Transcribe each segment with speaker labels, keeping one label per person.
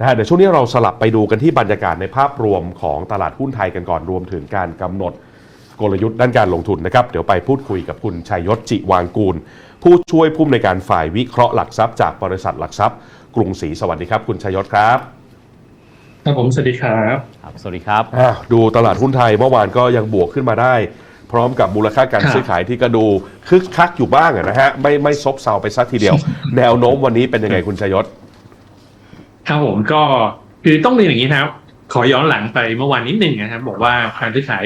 Speaker 1: นะฮะเดี๋ยวช่วงนี้เราสลับไปดูกันที่บรรยากาศในภาพรวมของตลาดหุ้นไทยกันก่อนรวมถึงการกำหนดกลยุทธ์ด้านการลงทุนนะครับ เดี๋ยวไปพูดคุยกับคุณชัยยศจิวางกูล ผู้ช่วยผู้อำนวยการฝ่ายวิเคราะห์หลักทรัพย์จากบริษัทหลักทรัพย์ กรุงศรีสวัสดีครับคุณชัยยศครับ
Speaker 2: ครับผมสวัสดีครับ
Speaker 3: ครับ สวัสดีครับ
Speaker 1: อ้าวดูตลาดหุ้นไทยเมื่อวานก็ยังบวกขึ้นมาได้ พร้อมกับมูลค่าการ
Speaker 2: ครับ
Speaker 1: ซื้อขายที่ก็ดูคึกคักอยู่บ้างอะนะฮะไม่ไม่ซบเซาไปสักทีเดียว แนวโน้มวันนี้เป็นยังไงคุณชัยยศ
Speaker 2: ครับผมก็คือต้องเรียนอย่างนี้นะครับ ขอย้อนหลังไปเมื่อวานนิดหนึ่งนะครับ บอกว่าการซื้อขาย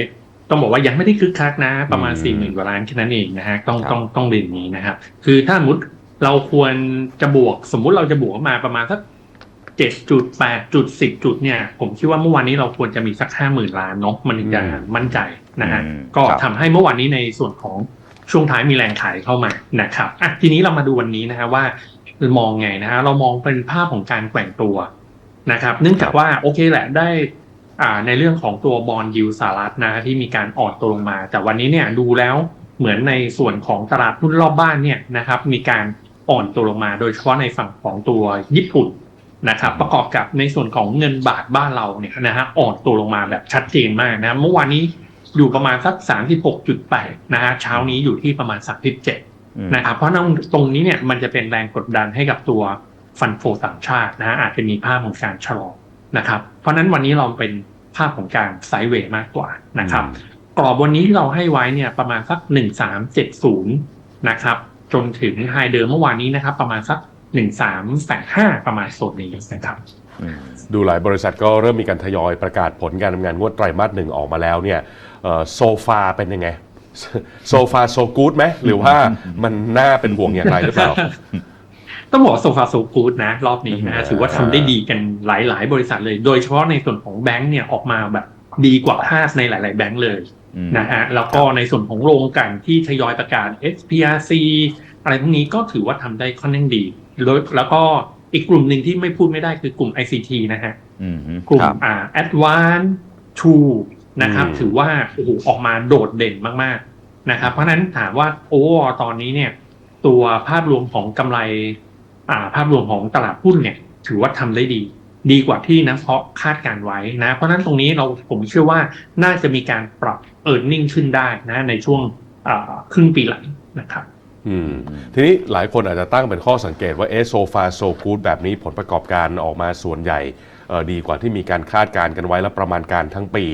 Speaker 2: ต้องบอกว่ายังไม่ได้คึกคักนะ ประมาณ
Speaker 1: อืม
Speaker 2: สี่หมื่นกว่าล้านแค่นั้นเองนะฮะต้อง
Speaker 1: ครับ
Speaker 2: ต้องต้องเรียนอย่างนี้นะครับ คือถ้าสมมติเราควรจะบวก สมมุติเราจะบวกมาประมาณสักเจ็ดจุดแปดจุดสิบจุดเนี่ย ผมคิดว่าเมื่อวานนี้เราควรจะมีสักห้าหมื่นล้านเนาะมันถึงจะมั่นใจนะฮะ
Speaker 3: อืม
Speaker 2: ก็
Speaker 1: ครับ
Speaker 2: ทำให้เมื่อวานนี้ในส่วนของช่วงท้ายมีแรงขายเข้ามานะครับอะทีนี้เรามาดูวันนี้นะฮะว่า มองไงนะฮะเรามองเป็นภาพของการแกว่งตัวนะครับ เนื่องจากว่าโอเคแหละได้อ่าในเรื่องของตัวบอลยูสหรัฐนะที่มีการอ่อนตัวลงมา แต่วันนี้เนี่ยดูแล้วเหมือนในส่วนของตลาดหุ้นรอบบ้านเนี่ยนะครับ มีการอ่อนตัวลงมา โดยเฉพาะในฝั่งของตัวญี่ปุ่นนะครับ ประกอบกับในส่วนของเงินบาทบ้านเราเนี่ยนะฮะอ่อนตัวลงมาแบบชัดเจนมากนะเมื่อวานนี้อยู่ประมาณสัก 36.8นะฮะเช้านี้อยู่ที่ประมาณ37 นะครับเพราะนั้นตรงนี้เนี่ยมันจะเป็นแรงกดดันให้กับตัวฟันโฟต่างชาตินะฮะอาจจะมีภาพของการชะลอนะครับ เพราะฉะนั้นวันนี้เราเป็นภาพของการไซด์เวย์มากกว่านะครับกรอบวันนี้ที่เราให้ไว้เนี่ยประมาณสักหนึ่งสามเจ็ดศูนย์นะครับจนถึงไฮเดิมเมื่อวานนี้นะครับ ประมาณสักหนึ่งสามแปดห้าประมาณโซนนี้นะครับ
Speaker 1: ดูหลายบริษัทก็เริ่มมีการทยอยประกาศผลการทำงานงวดไตรมาสหนึ่งออกมาแล้วเนี่ยโซฟาเป็นยังไง โซฟาโซกู๊ดไหมหรือว่ามันน่าเป็นห่วงอย่างไรหรือเปล่า
Speaker 2: ต้องบอกโซฟาโซกูดนะ รอบนี้นะ
Speaker 1: อ่า
Speaker 2: ถือว่าทำได้ดีกันหลาย ๆ บริษัทเลย โดยเฉพาะในส่วนของแบงก์เนี่ยออกมาแบบดีกว่าคาดในหลาย ๆ แบงก์เลยนะฮะแล้วก็ในส่วนของโรงกลันที่ทยอยประกาศ SPRC อะไรพวกนี้ก็ถือว่าทำได้ค่อนข้างดีแล้วแล้วก็อีกกลุ่มหนึ่งที่ไม่พูดไม่ได้คือกลุ่ม ICT นะฮะกลุ่ม
Speaker 1: ครับ
Speaker 2: อ่า Advanced True นะครับ
Speaker 1: อืม
Speaker 2: ถือว่าโอ้โหออกมาโดดเด่นมาก ๆ นะครับ เพราะฉะนั้นถามว่าโอ้ตอนนี้เนี่ย ตัวภาพรวมของกำไรอ่าภาพรวมของตลาดหุ้นเนี่ย ถือว่าทำได้ดี ดีกว่าที่นักเพาะคาดการไว้นะ เพราะฉะนั้นตรงนี้เราผมเชื่อว่าน่าจะมีการปรับ e a r n i n g ขึ้นได้นะในช่วงครึ่งปีหลังนะครับ
Speaker 1: อืมทีนี้หลายคนอาจจะตั้งเป็นข้อสังเกตว่าเอโซฟาโซกูดแบบนี้ผลประกอบการออกมาส่วนใหญ่ ดีกว่าที่มีการคาดการณ์กันไว้และประมาณการทั้งปี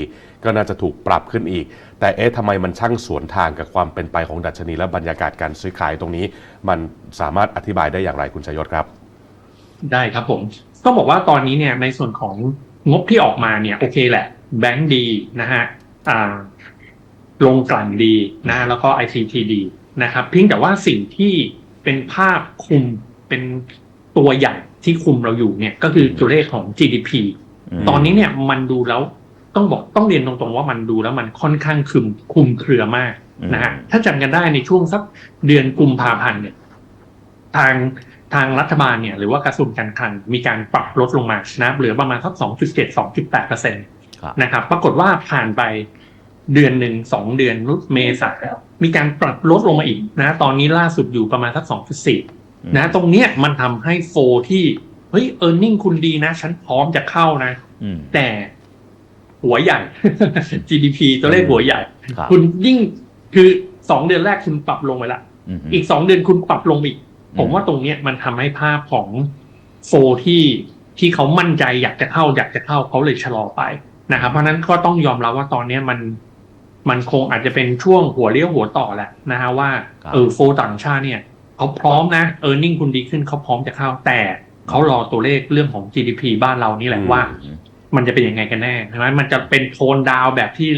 Speaker 1: ก็น่าจะถูกปรับขึ้นอีก แต่เอ๊ะทำไมมันช่างสวนทางกับความเป็นไปของดัชนีและบรรยากาศการซื้อขายตรงนี้ มันสามารถอธิบายได้อย่างไรคุณชยศครับ
Speaker 2: ได้ครับผมต้องบอกว่าตอนนี้เนี่ยในส่วนของงบที่ออกมาเนี่ยโอเคแหละ แบงก์ดีนะฮะอ่าลงกลั่นดีนะแล้วก็ ICT ดีนะครับเพียงแต่ว่าสิ่งที่เป็นภาพคุมเป็นตัวใหญ่ ที่คุมเราอยู่เนี่ยก็คือตัวเลขของ GDP ตอนนี้เนี่ยมันดูแล้วต้องบอกต้องเรียนตรงๆว่ามันดูแล้วมันค่อนข้างคลุมคลุมเครือมากนะฮะ
Speaker 3: อืม
Speaker 2: ถ้าจำกันได้ในช่วงสักเดือนกุมภาพันธ์เนี่ย ทางทางรัฐบาลเนี่ย หรือว่ากระทรวงการคลังมีการปรับลดลงมานะเหลือประมาณสักสองจุดเจ็ดสองจุดแปดเปอร์เซ็นต
Speaker 3: ครับ
Speaker 2: นะครับ ปรากฏว่าผ่านไปเดือนหนึ่งสองเดือนรุดเมษามีการปรับลดลงมาอีกนะ ตอนนี้ล่าสุดอยู่ประมาณสักสองจุดสี่ นะตรงเนี้ยมันทำให้โฟที่เฮ้ยเออร์เน็งคุณดีนะ ฉันพร้อมจะเข้านะ
Speaker 3: อืม
Speaker 2: แต่หัวใหญ่ GDP ตัวเลขหัวใหญ่
Speaker 3: ครับ
Speaker 2: คุณยิ่งคือสองเดือนแรกคุณปรับลงไปละ
Speaker 3: ม
Speaker 2: อีกสองเดือนคุณปรับลงอีก
Speaker 3: อืม
Speaker 2: ผมว่าตรงเนี้ยมันทำให้ภาพของโฟที่ที่เขามั่นใจอยากจะเข้าอยากจะเข้าเขาเลยชะลอไปนะครับเพราะฉะนั้นก็ต้องยอมรับว่าตอนเนี้ยมันมันคงอาจจะเป็นช่วงหัวเลี้ยวหัวต่อแหละนะฮะว่า
Speaker 3: ครับ
Speaker 2: เออโฟต่างชาติเนี่ย เขาพร้อมนะเออร์เน็งคุณดีขึ้นเขาพร้อมจะเข้า แต่เขารอตัวเลขเรื่องของ GDP บ้านเรานี่แหละ
Speaker 1: อืม
Speaker 2: ว่า มันจะเป็นยังไงกันแน่ใช่ไหมมันจะเป็นโทนดาวแบบที่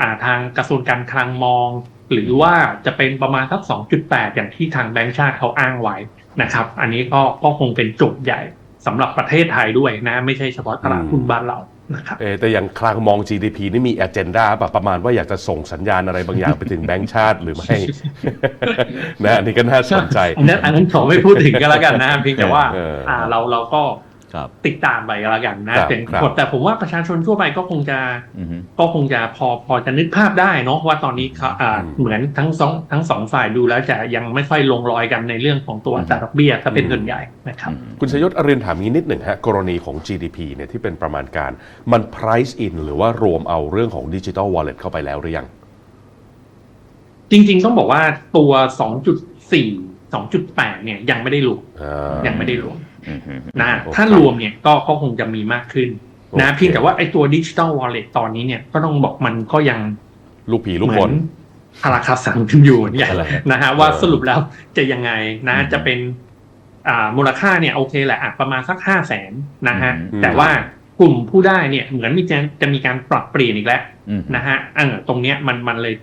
Speaker 2: อ่าทางกระทรวงการคลังมอง หรือว่าจะเป็นประมาณสัก 2.8 อย่างที่ทางแบงก์ชาติเขาอ้างไว้นะครับ อันนี้ก็ก็คงเป็นโจทย์ใหญ่สำหรับประเทศไทยด้วยนะ ไม่ใช่เฉพาะตลาดหุ้นบ้านเรา นะครับ
Speaker 1: เอะแต่อย่างคลางมอง GDP นี่มี a อ e n d a แบบประมาณว่าอยากจะส่งสัญญาณอะไรบางอย่างไปถึงแบงก์ชาติหรือไม่นะอันนี้ก็น่าสนใจ
Speaker 2: อันนั้นอันนั้นขอไม่พูดถึงกันแล้วกันนะเพียงแต่ว่า
Speaker 1: เออ
Speaker 2: อ่าเราเราก็
Speaker 3: ครับ
Speaker 2: ติดตามไปก็แล้วกันนะครับเป็น
Speaker 1: ครับ
Speaker 2: แต่ผมว่าประชาชนทั่วไปก็คงจะ
Speaker 3: อือฮึ
Speaker 2: ก็คงจะพอพอจะนึกภาพได้เนาะว่าตอนนี้เขาอ่าเหมือนทั้งสองทั้งสองฝ่ายดูแล้วจะยังไม่ค่อยลงรอยกันในเรื่องของตัวอัตราดอกเบี้ยถ้าเป็นส่วนใหญ่นะครับ
Speaker 1: คุณชยศอรินทร์ถามงี้นิดหนึ่งฮะกรณีของ GDP เนี่ยที่เป็นประมาณการมัน price in หรือว่ารวมเอาเรื่องของ Digital Wallet เข้าไปแล้วหรือยัง
Speaker 2: จริง ๆ ต้องบอกว่าตัว 2.4 2.8 เนี่ยยังไม่ได้รวม
Speaker 1: อ่า
Speaker 2: ยังไม่ได้รวม
Speaker 3: อือฮึ
Speaker 2: นะ
Speaker 1: โอเค
Speaker 2: ถ้ารวมเนี่ยก็ก็คงจะมีมากขึ้นนะ
Speaker 1: โอเค
Speaker 2: เพียงแต่ว่าไอ้ตัวดิจิ t a ลวอลเล็ตตอนนี้เนี่ยก็ต้องบอกมันก็ยัง
Speaker 1: ลูกผีลูก
Speaker 2: เห
Speaker 1: บ
Speaker 2: มื
Speaker 1: น
Speaker 2: คาราคาสังกันอยู่เนี่ย
Speaker 3: อะไร
Speaker 2: นะฮะว่า
Speaker 1: เออ
Speaker 2: สรุปแล้วจะยังไงนะ
Speaker 3: อืม
Speaker 2: จะเป็นอ่ามูลค่าเนี่ยโอเคแหละอะประมาณสักห้าแสนนะฮะ
Speaker 3: อืม
Speaker 2: แต่ว่ากลุ่มผู้ได้เนี่ยเหมือนมีจะจะมีการปรับเปลี่ยนอีกแล้ว
Speaker 3: อืม
Speaker 2: นะฮะเออตรงเนี้ยมันมันเลย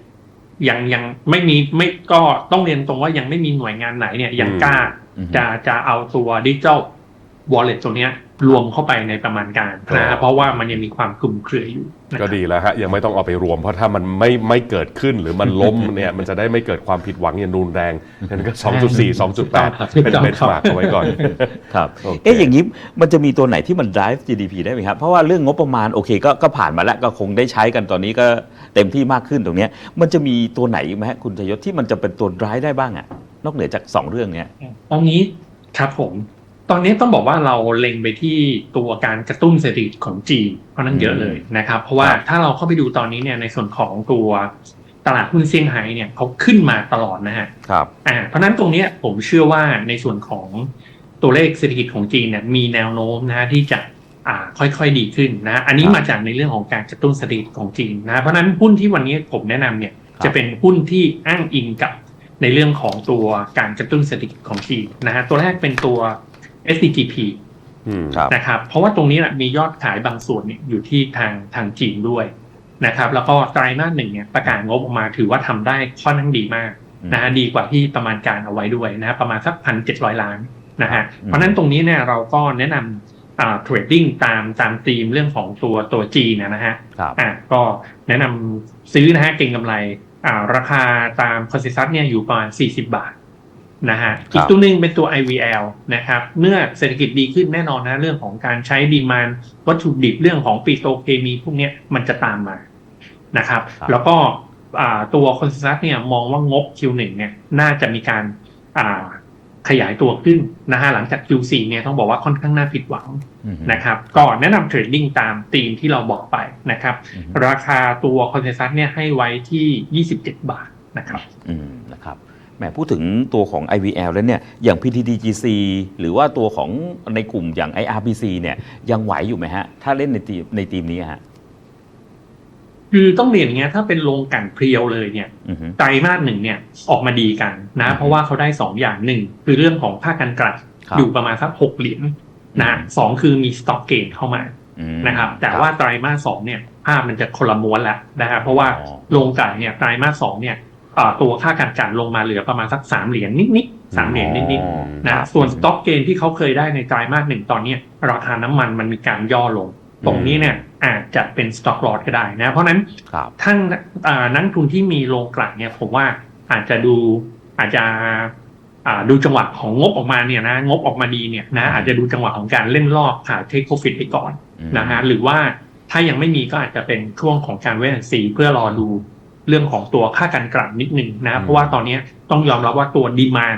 Speaker 2: ยังยังไม่มีไม่ก็ต้องเรียนตรงว่ายังไม่มีหน่วยงานไหนเนี่ยยัง
Speaker 1: อืม
Speaker 2: กล้า
Speaker 3: อืม
Speaker 2: จะจะเอาตัวดิจิ t a ลวอลเล็ตตัวเนี้ยรวมเข้าไปในประมาณการนะฮะเพราะว่ามันยังมีความคลุมเครืออยู่นะครับ
Speaker 1: ก็ดีแล้วฮะยังไม่ต้องเอาไปรวม เพราะถ้ามันไม่ไม่เกิดขึ้นหรือมันล้มเนี่ยมันจะได้ไม่เกิดความผิดหวังอย่างรุนแรงนั่นก็ 2.4 2.8 เป็นเบนช์มาร์กเอาไว้ก่อน
Speaker 3: ครับ
Speaker 1: โอเค
Speaker 3: เอ๊ะอย่างนี้มันจะมีตัวไหนที่มัน drive GDP ได้ไหมครับ เพราะว่าเรื่องงบประมาณโอเคก็ก็ผ่านมาแล้วก็คงได้ใช้กันตอนนี้ก็ เต็มที่มากขึ้นตรงเนี้ยมันจะมีตัวไหนไหมฮะคุณชยศที่มันจะเป็นตัว drive ได้บ้างอะนอกเหนือจากสองเรื่องเนี้ย
Speaker 2: ตอนนี้ครับผม ตอนนี้ต้องบอกว่าเราเล็งไปที่ตัวการกระตุ้นเศรษฐกิจของจีนเพราะนั้นเยอะเลยนะครับ เพราะว่า
Speaker 3: ครับ
Speaker 2: ถ้าเราเข้าไปดูตอนนี้เนี่ยในส่วนของตัวตลาดหุ้นเซี่ยงไฮ้เนี่ยเขาขึ้นมาตลอดนะฮะ
Speaker 3: ครับ
Speaker 2: อ่าเพราะฉะนั้นตรงเนี้ยผมเชื่อว่าในส่วนของตัวเลขเศรษฐกิจของจีนเนี่ยมีแนวโน้มนะฮะที่จะอ่า ค่อยๆดีขึ้นนะอันนี้
Speaker 3: ครับ
Speaker 2: มาจากในเรื่องของการกระตุ้นเศรษฐกิจของจีนนะเพราะฉะนั้นหุ้นที่วันนี้ผมแนะนำเนี่ย
Speaker 3: ครับ
Speaker 2: จะเป็นหุ้นที่อ้างอิงกับในเรื่องของตัวการกระตุ้นเศรษฐกิจของจีนนะฮะตัวแรกเป็นตัว SDGP
Speaker 1: อืม
Speaker 3: ครับ
Speaker 2: นะครับเพราะว่าตรงนี้นะมียอดขายบางส่วนเนี่ยอยู่ที่ทางทางจีนด้วยนะครับแล้วก็ไตรมาสหนึ่งเนี่ยประกาศงบออกมาถือว่าทำได้ค่อนข้างดีมากนะฮะดีกว่าที่ประมาณการเอาไว้ด้วยนะฮะประมาณสักพันเจ็ดร้อยล้านนะฮะ
Speaker 3: อืม
Speaker 2: เพราะฉะนั้นตรงนี้เนี่ยเราก็แนะนำอ่า เทรดดิ้งตามตามธีมเรื่องของตัวตัวจีนะนะฮะ
Speaker 3: ครับ
Speaker 2: อะก็แนะนำซื้อนะฮะเก่งกำไรอ่าราคาตามคอนเซซัสเนี่ยอยู่ประมาณ 40 บาทนะฮะอีกตัวหนึ่งเป็นตัว IVL นะครับเมื่อเศรษฐกิจดีขึ้นแน่นอนนะเรื่องของการใช้ดีมานวัตถุดิบเรื่องของปิโตรเคมีพวกเนี้ยมันจะตามมานะครับ
Speaker 3: ครับ
Speaker 2: แล้วก็อ่าตัวคอนเซซัสเนี่ยมองว่างบ Q1 เนี่ยน่าจะมีการอ่า ขยายตัวขึ้นนะฮะหลังจาก Q4 เนี่ยต้องบอกว่าค่อนข้างน่าผิดหวัง
Speaker 3: อืม
Speaker 2: นะครับก็แนะนำเทรดดิ้งตามธีมที่เราบอกไปนะครับ
Speaker 3: อืม
Speaker 2: ราคาตัวคอนเทนซัสเนี่ยให้ไว้ที่ 27 บาทนะครับ
Speaker 3: อืมนะครับแหมพูดถึงตัวของ IVL แล้วเนี่ยอย่าง PTTGC หรือว่าตัวของในกลุ่มอย่าง IRPC เนี่ยยังไหวอยู่ไหมฮะ ถ้าเล่นในทีมในทีมนี้ฮะ
Speaker 2: คือต้องเรียนอย่างเงี้ยถ้าเป็นโรงกลันเพรียวเลยเนี่ย
Speaker 3: อือฮึ
Speaker 2: ไตรมาสหนึ่งเนี่ยออกมาดีกัน
Speaker 3: อื
Speaker 2: นะ
Speaker 3: ม
Speaker 2: เพราะว่าเขาได้2อย่างหนึ่งคือเรื่องของค่าการกลั่น
Speaker 3: ครับ
Speaker 2: อยู่ประมาณสัก6เหรียญนะ
Speaker 3: อืม
Speaker 2: สองคือมีสต็อกเกนเข้ามา
Speaker 3: อืม
Speaker 2: นะครับ แต่ว่าไตรมาสสองเนี่ยภาพมันจะคนละม้วนแล้วนะครับเพราะว่า
Speaker 3: อ๋อ
Speaker 2: โรงกลั่นเนี่ยไตรมาสสองเนี่ยอ่าตัวค่าการกลั่นลงมาเหลือประมาณสัก3เหรียญนิดๆสามเหรียญนิดๆ
Speaker 3: อ๋อ
Speaker 2: นะส่วนสต็อกเกนที่เขาเคยได้ในไตรมาสหนึ่งตอนเนี้ยราคาน้ำมันมันมีการย่อลง ตรงนี้เนี่ยอาจจะเป็นสต็อกลอดก็ได้นะ เพราะฉะนั้น
Speaker 3: ครับ
Speaker 2: ท่านอ่านักลงทุนที่มีโรงกลั่นเนี่ยผมว่าอาจจะดูอาจจะอ่าดูจังหวะของงบออกมาเนี่ยนะงบออกมาดีเนี่ยนะอาจจะดูจังหวะของการเล่นรอบขาเทคโ o ฟิตไปก่อน
Speaker 3: อืม
Speaker 2: นะฮะหรือว่าถ้ายังไม่มีก็อาจจะเป็นช่วงของการเวทสีเพื่อรอดูเรื่องของตัวค่าการกลั่นนิดนึงนะเพราะว่าตอนนี้ต้องยอมรับว่าตัวดีมาน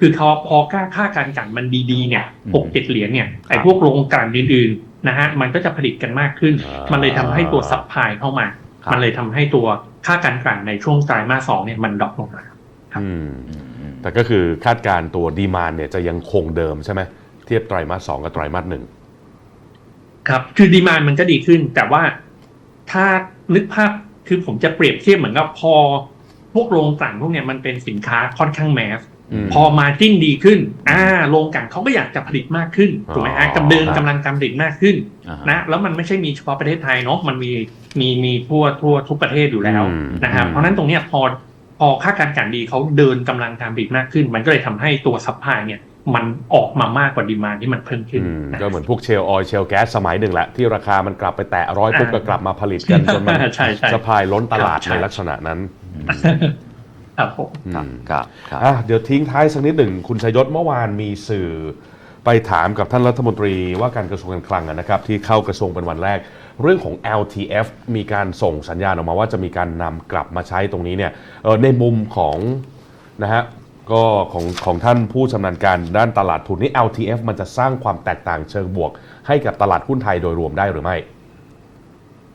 Speaker 2: คือเขาพอค่าค่าการกลั่นมันดีๆเนี่ยหกเจ็ดเหรียญเนี่ยไอ้พวกโรงกลั่นอื่นๆ นะฮะมันก็จะผลิตกันมากขึ้น
Speaker 1: อ่ามั
Speaker 2: มันเลยทำให้ตัวซัพพลายเข้ามา
Speaker 3: ครับ
Speaker 2: มันเลยทำให้ตัวค่าการกลั่นในช่วงไตรมาสสองเนี่ยมันดรอปลงมาครับ
Speaker 1: อืม
Speaker 3: อืมอืม
Speaker 1: แต่ก็คือคาดการณ์ตัวดีมานเนี่ยจะยังคงเดิมใช่ไหมเทียบไตรมาสสองกับไตรมาสหนึ่ง
Speaker 2: ครับ คือดีมานมันก็ดีขึ้น แต่ว่าถ้านึกภาพคือผมจะเปรียบเทียบเหมือนกับพอ พวกโรงกลั่นพวกเนี้ยมันเป็นสินค้าค่อนข้างแมส
Speaker 1: อืม
Speaker 2: พอมาจิ้นดีขึ้น อ่าโรงกลั่นเขาก็อยากจะผลิตมากขึ้นถูกไหม
Speaker 1: อ๋
Speaker 2: ฮะ
Speaker 1: อ
Speaker 2: กำเดิน
Speaker 3: ครับ
Speaker 2: กำลังการผลิตมากขึ้น
Speaker 3: อ่าฮ
Speaker 2: นะแล้วมันไม่ใช่มีเฉพาะประเทศไทยเนาะมันมีมีมีทั่วทั่วทุกประเทศอยู่แล้ว
Speaker 1: อืม
Speaker 2: นะครับ
Speaker 1: อืม
Speaker 2: เพราะฉะนั้นตรงเนี้ยพอพอค่าการกลั่นดีเขาเดินกำลังการผลิตมากขึ้น มันก็เลยทำให้ตัวซัพพลายเนี่ยมันออกมามากกว่าดีมานที่มันเพิ่มขึ้น
Speaker 1: อืม
Speaker 2: นะ
Speaker 1: ก็เหมือนพวกเชลออยเชลแก๊สสมัยหนึ่งแหละ ที่ราคามันกลับไปแตะร้อยปุ๊บ
Speaker 2: อ่า
Speaker 1: ก็กลับมาผลิตกันจนมัน
Speaker 2: ใช่ใช่
Speaker 1: สปายล้นตลาด
Speaker 2: ครับใช่
Speaker 1: ในลักษณะนั้น
Speaker 2: ครับผม
Speaker 3: ครับ
Speaker 1: อืม
Speaker 3: ครับครับ
Speaker 1: อะเดี๋ยวทิ้งท้ายสักนิดหนึ่งคุณชยศเมื่อวานมีสื่อไปถามกับท่านรัฐมนตรีว่าการกระทรวงการคลังนะครับ ที่เข้ากระทรวงเป็นวันแรก เรื่องของ LTF มีการส่งสัญญาณออกมาว่าจะมีการนำกลับมาใช้ตรงนี้เนี่ยเอ่อในมุมของนะฮะก็ของของท่านผู้ชำนาญการด้านตลาดทุนนี่ LTF มันจะสร้างความแตกต่างเชิงบวก ให้กับตลาดหุ้นไทยโดยรวมได้หรือไม่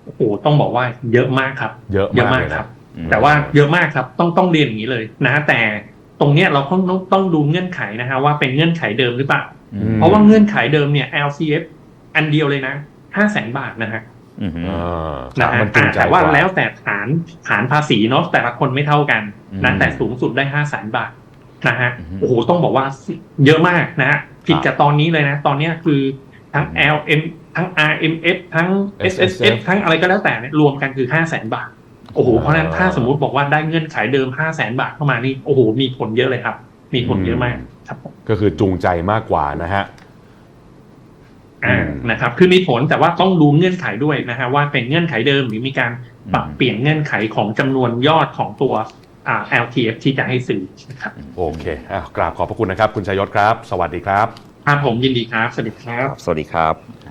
Speaker 2: โอ้โหต้องบอกว่าเยอะมากครับ
Speaker 1: เยอะมากเลย
Speaker 2: ค
Speaker 1: นะ
Speaker 2: รับ แต่ว่าเยอะมากครับต้องต้องเรียนอย่างนี้เลยนะแต่ตรงเนี้ยเราต้องต้องต้องดูเงื่อนไขนะฮะว่าเป็นเงื่อนไขเดิมหรือเปล่า
Speaker 3: อื
Speaker 1: อื
Speaker 3: ม
Speaker 1: ม
Speaker 2: เพราะว่าเงื่อนไขเดิมเนี่ย LCF อันเดียวเลยนะห้าแสนบาทนะฮะ
Speaker 3: อืม
Speaker 1: อ่า
Speaker 2: นะฮะ
Speaker 1: มันจูงใจ
Speaker 2: แต่ว่าก
Speaker 1: ว่า
Speaker 2: แล้วแต่ฐานฐานภาษีเนาะแต่ละคนไม่เท่ากันนะ
Speaker 3: อืม
Speaker 2: แต่สูงสุดได้ห้าแสนบาทนะฮะ
Speaker 3: อืม
Speaker 2: โอ้โหต้องบอกว่าเยอะมากนะฮะผิดกับตอนนี้เลยนะ ตอนเนี้ยคือทั้ง LM ทั้ง RMF ทั้ง SSF ทั้งอะไรก็แล้วแต่เนี่ยรวมกันคือห้าแสนบาท โอ้โหเพราะฉะนั้นถ้าสมมุติบอกว่าได้เงื่อนไขเดิมห้าแสนบาทเข้ามานี่โอ้โหมีผลเยอะเลยครับ มีผลเยอะมากครับผม
Speaker 1: ก็คือจูงใจมากกว่านะฮะ
Speaker 2: อ่า
Speaker 1: อืม
Speaker 2: นะครับ คือมีผลแต่ว่าต้องดูเงื่อนไขด้วยนะฮะว่าเป็นเงื่อนไขเดิมหรือมีการปรับเปลี่ยนเงื่อนไขของจำนวนยอดของตัวอ่า LTF ที่จะให้ซื้อนะครับ
Speaker 1: โอเคอะกราบขอบพระคุณนะครับ คุณชยศครับ สวัสดีครับ
Speaker 2: ครับผมยินดีครับ สวัสดีครับ
Speaker 3: สวัสดีครับ